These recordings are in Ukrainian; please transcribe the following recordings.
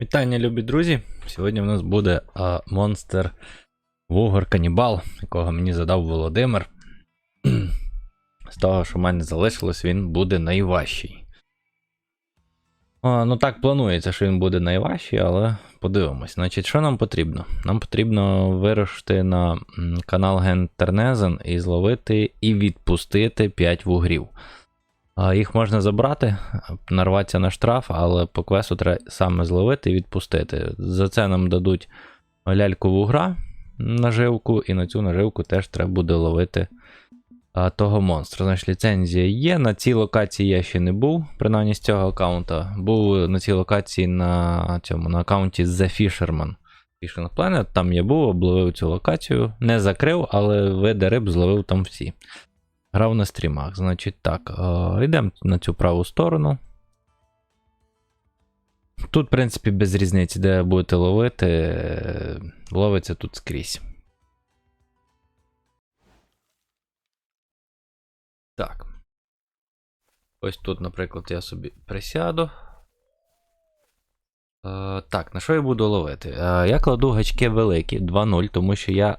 Вітання, любі друзі! Сьогодні в нас буде монстр Вугор Канібал, якого мені задав Володимир. З того, що в мене залишилось, він буде найважчий. А, ну так планується, що він буде найважчий, але подивимось. Значить, що нам потрібно? Нам потрібно вирушити на канал Гентернезен і зловити і відпустити 5 вугрів. Їх можна забрати, нарватися на штраф, але по квесту треба саме зловити і відпустити. За це нам дадуть ляльку вугра наживку, і на цю наживку теж треба буде ловити а, того монстра. Значить, ліцензія є. На цій локації я ще не був, принаймні з цього аккаунта. Був на цій локації на цьому на аккаунті The Fisherman. Fishing Planet, там я був, обловив цю локацію. Не закрив, але види риб зловив там всі. Грав на стрімах. Значить, так, е, йдемо на цю праву сторону. Тут, в принципі, без різниці, де будете ловити, е, ловиться тут скрізь. Так. Ось тут, наприклад, я собі присяду. Е, так, на що я буду ловити? Я кладу гачки великі 2-0, тому що я.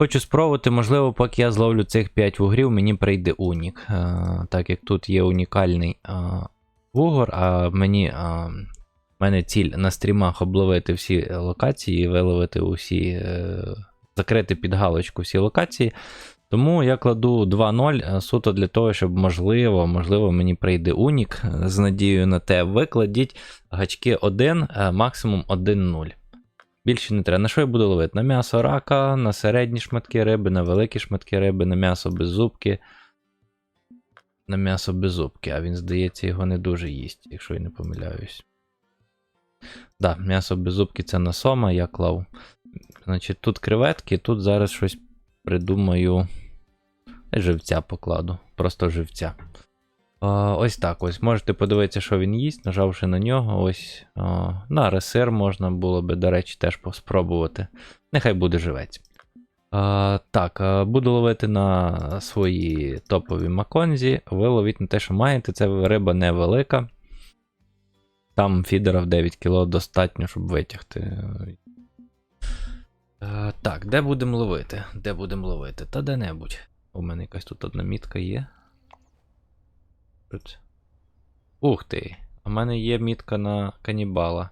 Е, Хочу спробувати, можливо, поки я зловлю цих 5 вугрів, мені прийде унік. А, так як тут є унікальний а, вугор, а мені а, в мене ціль на стрімах обловити всі локації, виловити усі, е, закрити під галочку всі локації. Тому я кладу 2-0 суто для того, щоб можливо, можливо, мені прийде унік. З надією на те, викладіть гачки 1, максимум 1-0. Більше не треба. На що я буду ловити? На м'ясо рака, на середні шматки риби, на великі шматки риби, на м'ясо без зубки. На м'ясо без зубки, а він, здається, його не дуже їсть, якщо я не помиляюсь. Да, м'ясо без зубки це на сома, я клав. Значить, тут креветки, тут зараз щось придумаю. Живця покладу. Просто живця. Ось так ось. Можете подивитися, що він їсть, нажавши на нього. Ось а, на ресир можна було би, до речі, теж спробувати. Нехай буде живець. А, так, буду ловити на свої топові маконзі. Ви ловіть на те, що маєте. Це риба невелика. Там фідера в 9 кг достатньо, щоб витягти. Так, де будемо ловити? Де будемо ловити? Та де-небудь. У мене якась тут одна мітка є. Ух ти! У мене є мітка на канібала.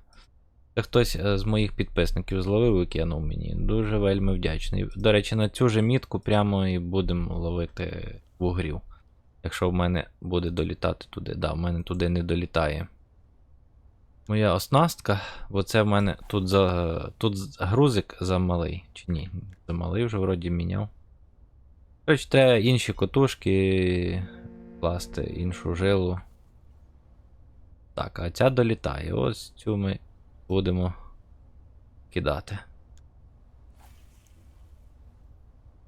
Це хтось е, з моїх підписників зловив і кинув мені. Дуже вельми вдячний. До речі, на цю же мітку прямо і будемо ловити вугрів. Якщо в мене буде долітати туди. Да, в мене туди не долітає. Моя оснастка, бо це в мене тут за, тут грузик замалий. Чи ні? Замалий вже вроді міняв. Коротше, треба інші котушки класти іншу жилу. Так, а ця долітає. Ось цю ми будемо кидати.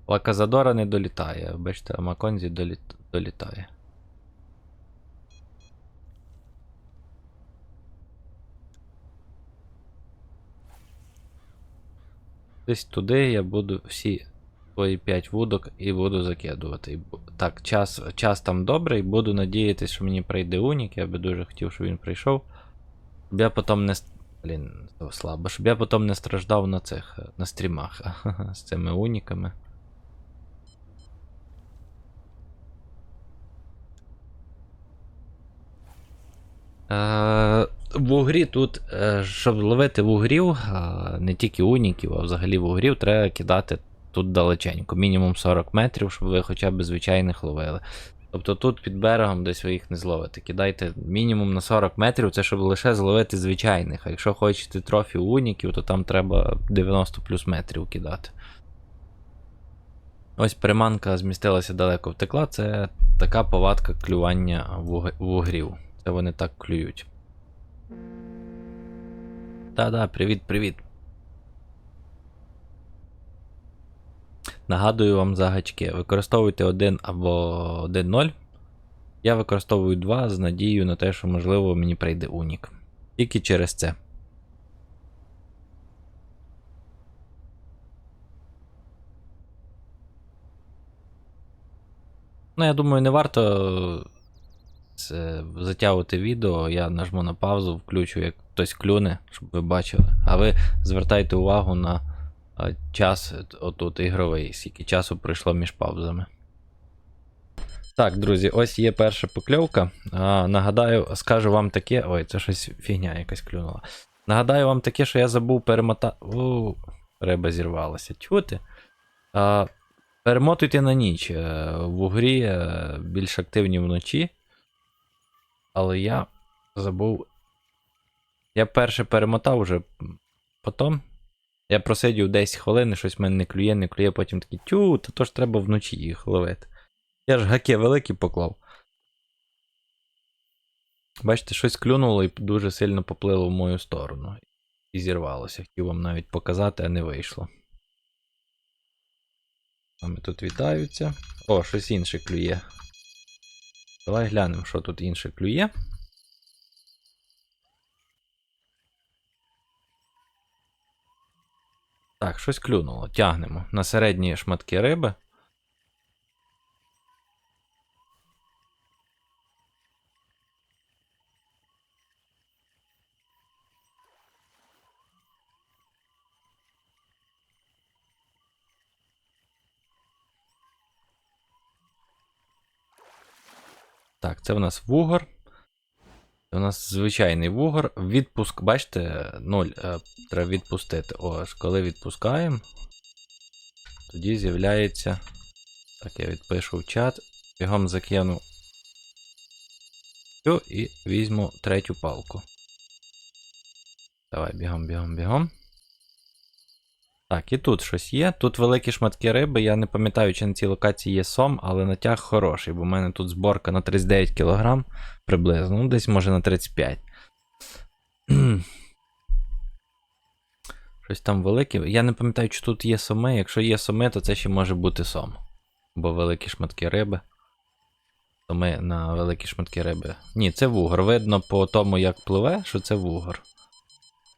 Лаказадора не долітає. Бачите, а Маконзі доліт... долітає. Десь туди я буду всі свої 5 вудок і буду закидувати. Так, час, час там добрий, буду надіятися, що мені прийде унік. Я би дуже хотів, щоб він прийшов. Щоб я потім не. Блін, слабо. Щоб я потім не страждав на цих на стрімах з цими уніками. Е, вугрі тут, е, щоб ловити вугрів, е, не тільки уніків, а взагалі вугрів, треба кидати тут далеченько, мінімум 40 метрів, щоб ви хоча б звичайних ловили. Тобто тут під берегом десь ви їх не зловите. Кидайте мінімум на 40 метрів, це щоб лише зловити звичайних. А якщо хочете трофі уніків, то там треба 90 плюс метрів кидати. Ось приманка змістилася далеко втекла. Це така повадка клювання вугрів. Це вони так клюють. Та-да, привіт-привіт. Нагадую вам за гачки. Використовуйте 1 або 1-0. Я використовую 2 з надією на те, що, можливо, мені прийде унік. Тільки через це. Ну, я думаю, не варто е, затягувати відео, я нажму на паузу, включу, як хтось клюне, щоб ви бачили. А ви звертайте увагу на час е, отут ігровий, скільки часу пройшло між паузами. Так, друзі, ось є перша покльовка. А, нагадаю, скажу вам таке. Ой, це щось фігня якась клюнула. Нагадаю вам таке, що я забув перемотати. Риба зірвалася. Чути? А, перемотуйте на ніч. Е, В угрі е, більш активні вночі. Але я забув. Я перше перемотав уже потім. Я просидів 10 хвилин, щось в мене не клює, не клює, потім такий тю, то ж треба вночі їх ловити. Я ж гаки великі поклав. Бачите, щось клюнуло і дуже сильно поплило в мою сторону. І зірвалося. Хотів вам навіть показати, а не вийшло. Ми тут вітаються. О, щось інше клює. Давай глянемо, що тут інше клює. Так, щось клюнуло. Тягнемо на середні шматки риби. Так, це в нас вугор. У нас звичайний вугор. Відпуск, бачите, 0 е, треба відпустити. Ось, коли відпускаємо, тоді з'являється. Так, я відпишу в чат. Бігом закину. І візьму третю палку. Давай, бігом, бігом, бігом. Так, і тут щось є. Тут великі шматки риби. Я не пам'ятаю, чи на цій локації є сом, але натяг хороший, бо в мене тут зборка на 39 кг приблизно. Ну, десь може на 35. Щось там велике. Я не пам'ятаю, чи тут є соми. Якщо є соми, то це ще може бути сом. Бо великі шматки риби. Соми на великі шматки риби. Ні, це вугор. Видно по тому, як пливе, що це вугор.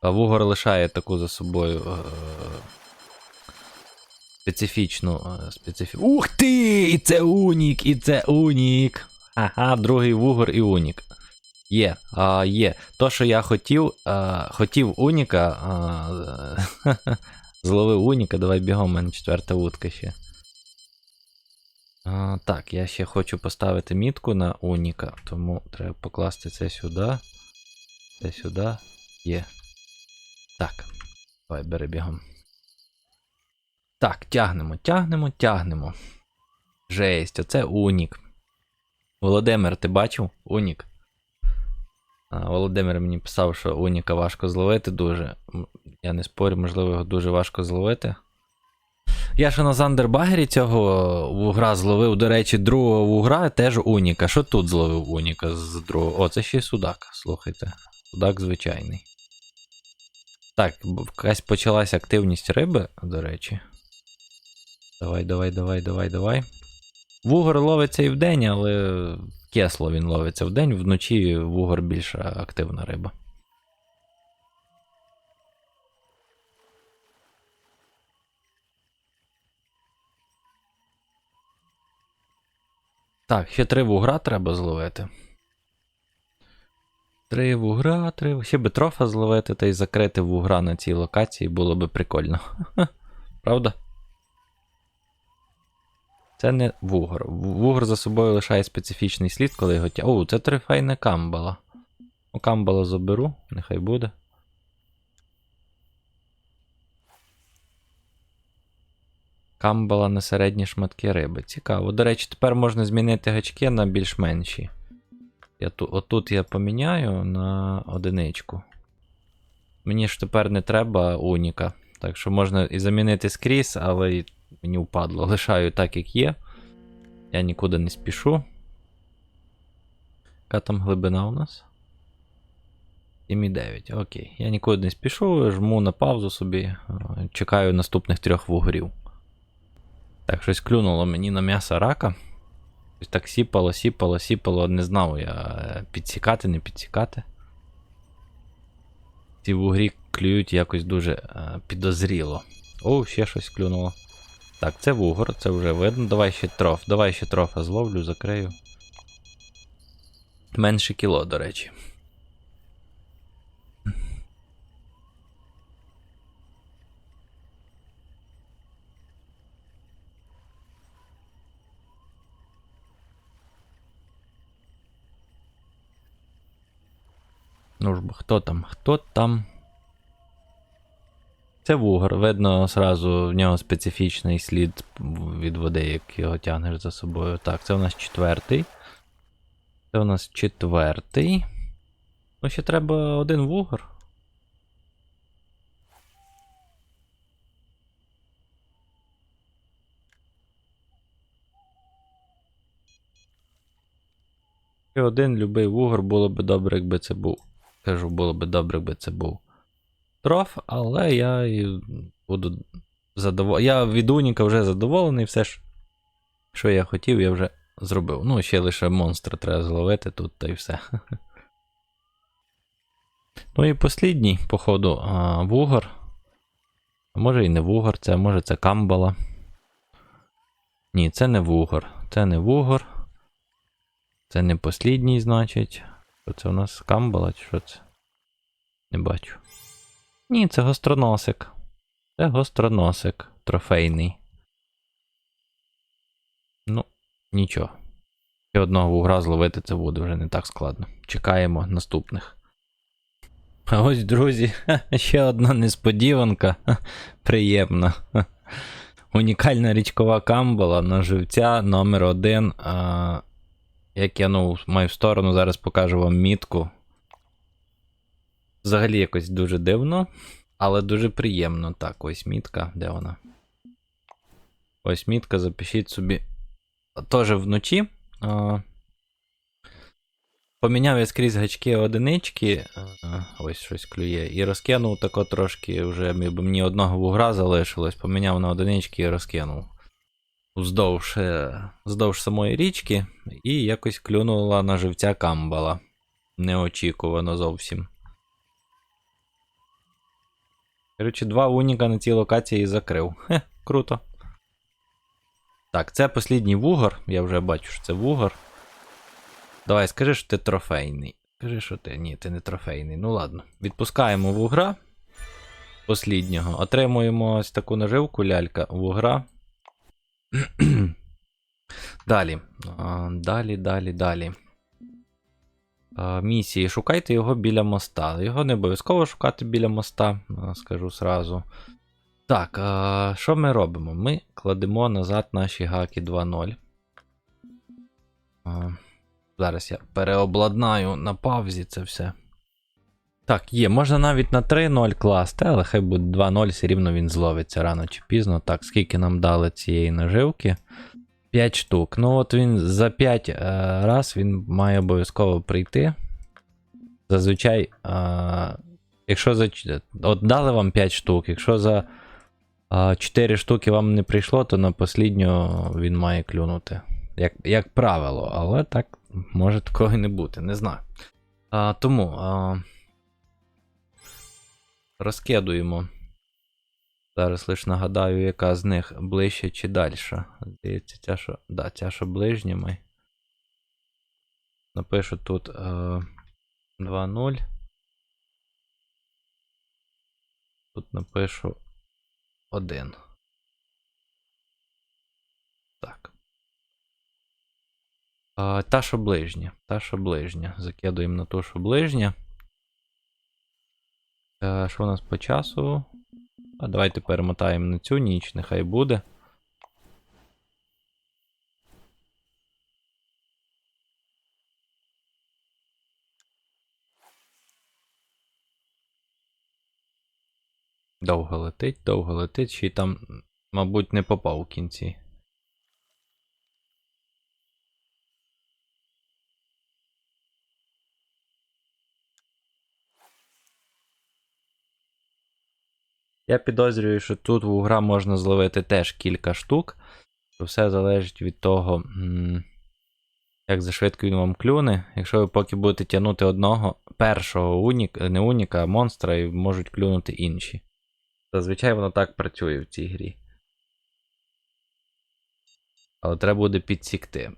А вугор лишає таку за собою. Е- специфічну. е, Специфі... Ух ти! І це унік! І це унік! Ага, другий вугор і унік. Є, а, є. То, що я хотів, а, хотів уніка. А, зловив уніка, давай бігом, у мене четверта вудка ще. А, так, я ще хочу поставити мітку на уніка, тому треба покласти це сюди. Це сюди. Є. Так. Давай, бери бігом. Так, тягнемо, тягнемо, тягнемо. Жесть, оце Унік. Володимир, ти бачив? Унік. Володимир мені писав, що Уніка важко зловити дуже. Я не спорю, можливо, його дуже важко зловити. Я ще на Зандербагері цього вугра зловив, до речі, другого вугра теж Уніка. Що тут зловив Уніка з другого? О, це ще й судак, слухайте. Судак звичайний. Так, якась почалась активність риби, до речі. Давай, давай, давай, давай, давай. Вугор ловиться і вдень, але кесло він ловиться вдень, вночі вугор більш активна риба. Так, ще три вугра треба зловити. Три вугра, три. Ще би трофа зловити та й закрити вугра на цій локації було би прикольно. Правда? Це не вугор. Вугор за собою лишає специфічний слід, коли його тя. О, це трофейна камбала. Ну, камбала заберу, нехай буде. Камбала на середні шматки риби. Цікаво. До речі, тепер можна змінити гачки на більш менші. Я ту, отут я поміняю на одиничку. Мені ж тепер не треба уніка. Так що можна і замінити скрізь, але мені впадло. Лишаю так, як є. Я нікуди не спішу. Яка там глибина у нас? 7,9. Окей. Я нікуди не спішу, жму на паузу собі. е, Чекаю наступних трьох вугорів. Так, щось клюнуло мені на м'ясо рака. Щось так сіпало, сіпало, сіпало, не знав я е, підсікати, не підсікати. Ці вугрі клюють якось дуже е, підозріло. О, ще щось клюнуло. Так, це вугор, це вже видно. Давай ще троф. Давай ще трофа зловлю, закрию. менше кіло, до речі. Ну ж хто там? Хто там? Це вугор. Видно сразу в нього специфічний слід від води, як його тягнеш за собою. Так, це у нас четвертий. Це у нас четвертий. Ну, ще треба один вугор. Ще один любий вугор було би добре, якби це був. Кажу, було би добре, якби це був троф, але я і буду задоволений. Я від Уніка вже задоволений, все ж, що я хотів, я вже зробив. Ну, ще лише монстра треба зловити тут та й все. Ну і послідній, походу, вугор. А може і не вугор, це може це камбала. Ні, це не вугор. Це не вугор. Це не послідній, значить. Що це у нас камбала, чи що це? Не бачу. Ні, це гостроносик. Це гостроносик трофейний. Ну, нічого. Ще одного вугра зловити це буде вже не так складно. Чекаємо наступних. А ось, друзі, ще одна несподіванка. Приємна. Унікальна річкова камбала на живця номер 1 як я ну, маю в сторону, зараз покажу вам мітку. Взагалі якось дуже дивно, але дуже приємно. Так, ось мітка. Де вона? Ось мітка, запишіть собі. Теж вночі. А, Поміняв я скрізь гачки одинички. А, ось щось клює. І розкинув тако трошки вже мені одного вугра залишилось. Поміняв на одинички і розкинув. Вздовж, е, вздовж самої річки, і якось клюнула на живця камбала. Неочікувано зовсім. Коротше, два уніка на цій локації закрив. Хе, круто. Так, це послідній вугор. Я вже бачу, що це вугор. Давай, скажи, що ти трофейний. Скажи, що ти. Ні, ти не трофейний. Ну ладно. Відпускаємо вугра. Посліднього. Отримуємо ось таку наживку лялька вугра. далі. А, далі, далі, далі. А, місії. Шукайте його біля моста. Його не обов'язково шукати біля моста, скажу сразу. Так, а, що ми робимо? Ми кладемо назад наші гаки 2.0. А, Зараз я переобладнаю на павзі це все. Так, є, можна навіть на 3.0 класти, але хай буде 2.0, все рівно він зловиться рано чи пізно. Так, скільки нам дали цієї наживки? 5 штук. Ну, от він за 5 е, раз він має обов'язково прийти. Зазвичай, е, якщо за. От дали вам 5 штук, якщо за е, 4 штуки вам не прийшло, то на послідню він має клюнути. Як, як правило, але так може такого і не бути, не знаю. А, тому а, розкидуємо. Зараз лише нагадаю, яка з них ближче чи далі. Здається, ця що. Да, ця що ближніми. Напишу тут е, 2.0. Тут напишу 1. Так. А, та, що ближня. Та, що ближня. Закидуємо на ту, що ближня. Е, що у нас по часу? А давайте перемотаємо на цю ніч, нехай буде. Довго летить, довго летить, ще й там, мабуть, не попав у кінці. Я підозрюю, що тут в угра можна зловити теж кілька штук. То все залежить від того, як за швидко він вам клюне. Якщо ви поки будете тягнути одного першого уніка, не уніка, а монстра, і можуть клюнути інші. Зазвичай воно так працює в цій грі. Але треба буде підсікти.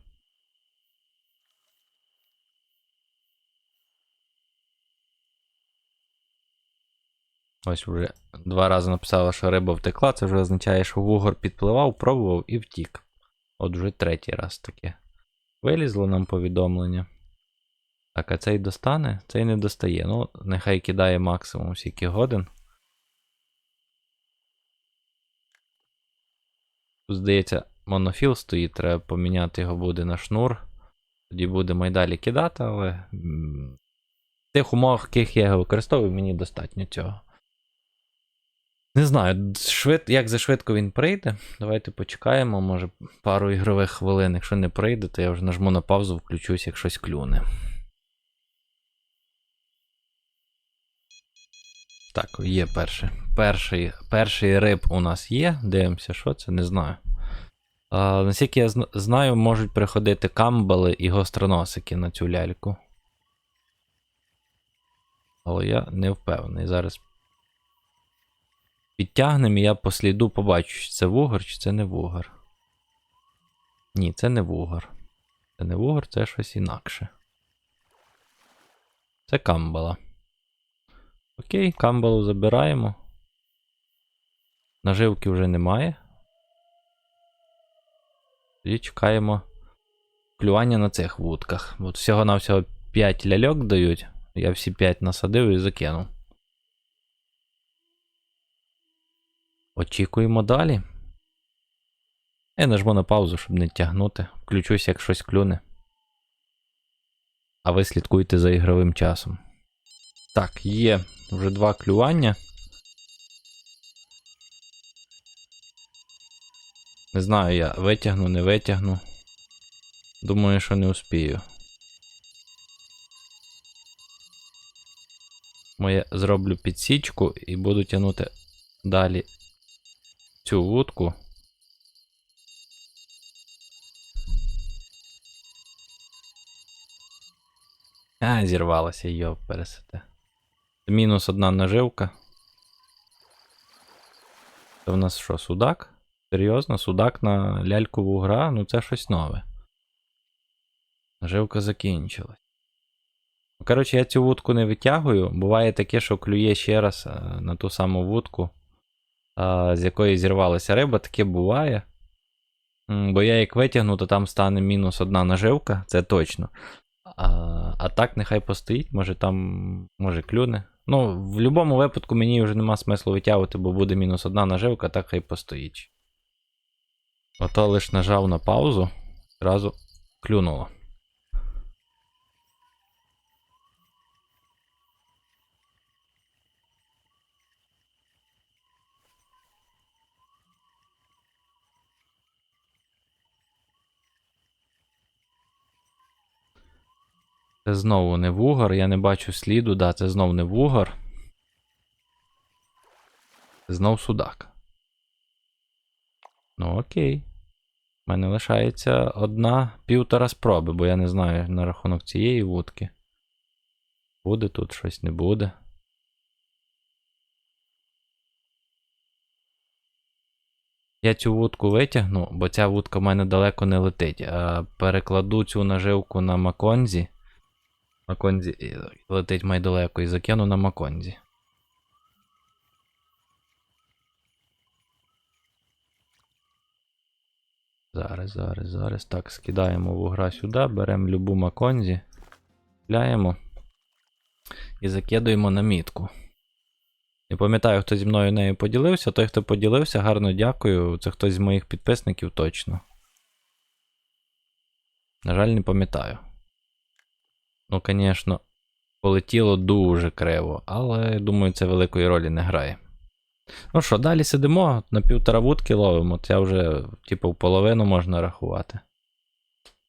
Ось вже два рази написала, що риба втекла. Це вже означає, що вугор підпливав, пробував і втік. От вже третій раз таке. Вилізло нам повідомлення. Так, а цей достане? Цей не достає. Ну, нехай кидає максимум скільки годин. Здається, монофіл стоїть, треба поміняти його буде на шнур. Тоді будемо й далі кидати, але в тих умовах, яких я його використовую, мені достатньо цього. Не знаю, швид... як за швидко він прийде. Давайте почекаємо, може пару ігрових хвилин. Якщо не прийде, то я вже нажму на паузу, включусь, як щось клюне. Так, є перший. Перший, перший риб у нас є. Дивимося, що це, не знаю. А, наскільки я зна- знаю, можуть приходити камбали і гостроносики на цю ляльку. Але я не впевнений. Зараз підтягнемо, і я по сліду побачу, чи це вугор, чи це не вугор. Ні, це не вугор. Це не вугор, це щось інакше. Це камбала. Окей, камбалу забираємо. Наживки вже немає. Тоді чекаємо клювання на цих вудках. От всього-навсього 5 ляльок дають. Я всі 5 насадив і закинув. Очікуємо далі. Я нажму на паузу, щоб не тягнути. Включусь, як щось клюне. А ви слідкуйте за ігровим часом. Так, є вже два клювання. Не знаю я, витягну, не витягну. Думаю, що не успію. Моє зроблю підсічку і буду тягнути далі цю вудку. А, зірвалася, йо, пересете. Мінус одна наживка. Це в нас що, судак? Серйозно, судак на ляльку вугра? Ну це щось нове. Наживка закінчилась. Коротше, я цю вудку не витягую. Буває таке, що клює ще раз е, на ту саму вудку, з якої зірвалася риба, таке буває. Бо я як витягну, то там стане мінус одна наживка, це точно. А, а так нехай постоїть, може там може клюне. Ну, в будь-якому випадку мені вже нема смислу витягувати, бо буде мінус одна наживка, так хай постоїть. Ото лиш нажав на паузу, зразу клюнуло. Це знову не вугор, я не бачу сліду, да, це знов не вугор. Це знов судак. Ну окей. У мене лишається одна півтора спроби, бо я не знаю на рахунок цієї вудки. Буде тут щось не буде. Я цю вудку витягну, бо ця вудка в мене далеко не летить. Перекладу цю наживку на Маконзі. Маконзі летить майдалеко і закину на Маконзі. Зараз, зараз, зараз. Так, скидаємо вугра сюди, беремо любу Маконзі, купляємо і закидуємо на мітку. Не пам'ятаю, хто зі мною нею поділився. Той, хто поділився, гарно дякую. Це хтось з моїх підписників точно. На жаль, не пам'ятаю. Ну, звісно, полетіло дуже криво, але думаю, це великої ролі не грає. Ну що, далі сидимо, на півтора вудки ловимо, це вже, типу, в половину можна рахувати.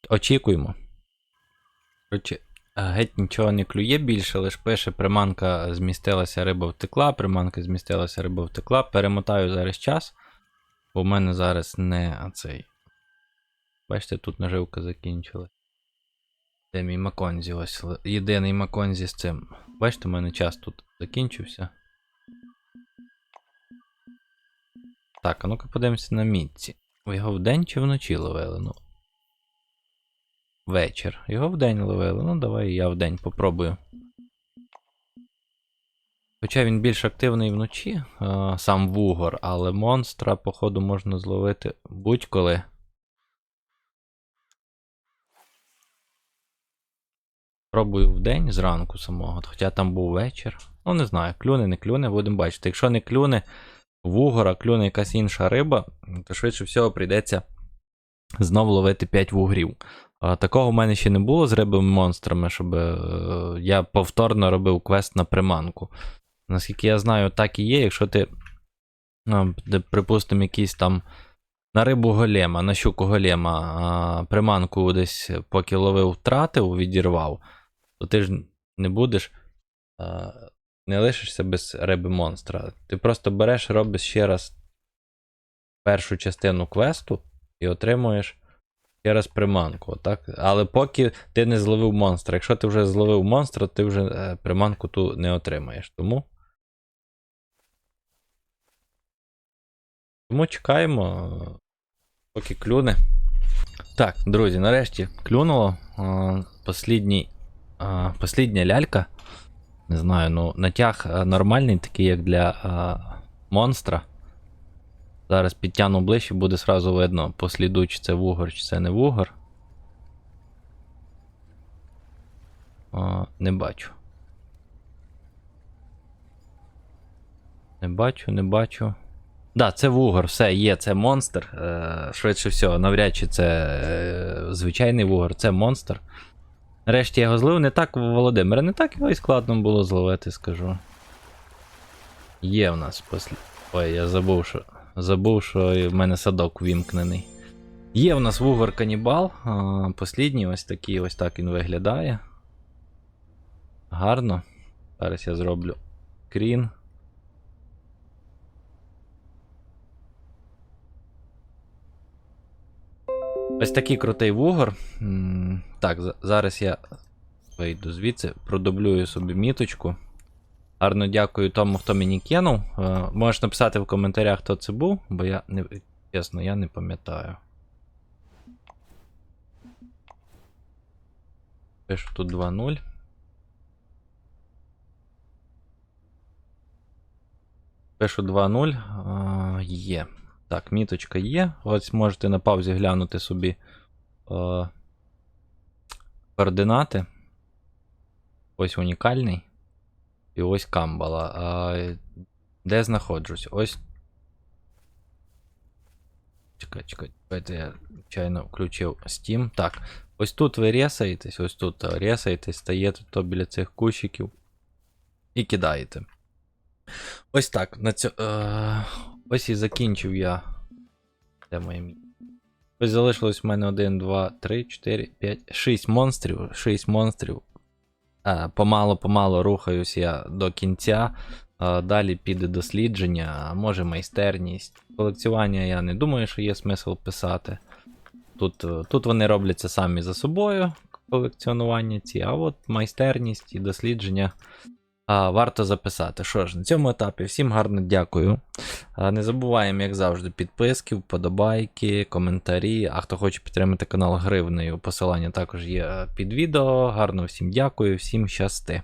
Очікуємо. Коротше, геть нічого не клює більше, лише пише, приманка змістилася, риба втекла, приманка змістилася, риба втекла. Перемотаю зараз час, бо в мене зараз не цей. Бачите, тут наживка закінчилась. Де мій Маконзі? Ось єдиний Маконзі з цим. Бачите, у мене час тут закінчився. Так, а ну-ка подивимося на мітці. Ви його вдень чи вночі ловили? Ну. Вечір. Його вдень ловили. Ну, давай я вдень попробую. Хоча він більш активний вночі, е, сам вугор, але монстра, походу, можна зловити будь-коли. Пробую в день зранку самого, хоча там був вечір. Ну, не знаю, клюне, не клюне, будемо бачити. Якщо не клюне вугора, клюне якась інша риба, то швидше всього прийдеться знов ловити 5 вугрів. Такого в мене ще не було з рибами монстрами, щоб е, я повторно робив квест на приманку. Наскільки я знаю, так і є, якщо ти, ну, припустимо, якийсь там на рибу голема, на щуку голема, приманку десь поки ловив, втратив, відірвав, то ти ж не будеш, а, не лишишся без риби монстра. Ти просто береш, робиш ще раз першу частину квесту і отримуєш ще раз приманку. Так? Але поки ти не зловив монстра. Якщо ти вже зловив монстра, ти вже е, приманку ту не отримаєш. Тому. Тому чекаємо, е, поки клюне. Так, друзі, нарешті клюнуло. Е, Послідній, е, послідня лялька. Не знаю, ну натяг нормальний, такий, як для е, монстра. Зараз підтягну ближче, буде сразу видно по сліду, чи це вугор, чи це не вугор. О, не бачу. Не бачу, не бачу. Да, це вугор, все, є, це монстр. Е, швидше всього, навряд чи це е, звичайний вугор, це монстр. Нарешті я його злив, не так Володимир, не так його і складно було зловити, скажу. Є в нас послід. Ой, я забув, що. Забув, що в мене садок вімкнений. Є в нас вугор канібал. Послідній ось такий, ось так він виглядає. Гарно. Зараз я зроблю крін. Ось такий крутий вугор. Так, зараз я вийду звідси, продублюю собі міточку. Гарно дякую тому, хто мені кинув. Е, Можеш написати в коментарях, хто це був, бо я не чесно, я не пам'ятаю. Пишу тут 2-0. Пишу 2-0. Е, Є. Так, міточка є. Ось можете на паузі глянути собі е, координати. Ось унікальний. І ось Камбала. А, де знаходжусь? Ось. Чекай, чекай, чекайте, я чайно включив Steam. Так. Ось тут ви ресаєтесь, ось тут а, ресаєтесь, стаєте то біля цих кущиків і кидаєте. Ось так. На цьо... Ось і закінчив я. Де моє Ось залишилось в мене 1, 2, 3, 4, 5, 6 монстрів. 6 монстрів. Е, Помало-помало рухаюсь я до кінця. Е, Далі піде дослідження, а може майстерність. Колекціювання я не думаю, що є смисл писати. Тут, е, тут вони робляться самі за собою, колекціонування ці, а от майстерність і дослідження варто записати. Що ж, на цьому етапі всім гарно дякую. Не забуваємо, як завжди, підписки, вподобайки, коментарі. А хто хоче підтримати канал гривнею, посилання також є е, під відео. Гарно всім дякую, всім щасти.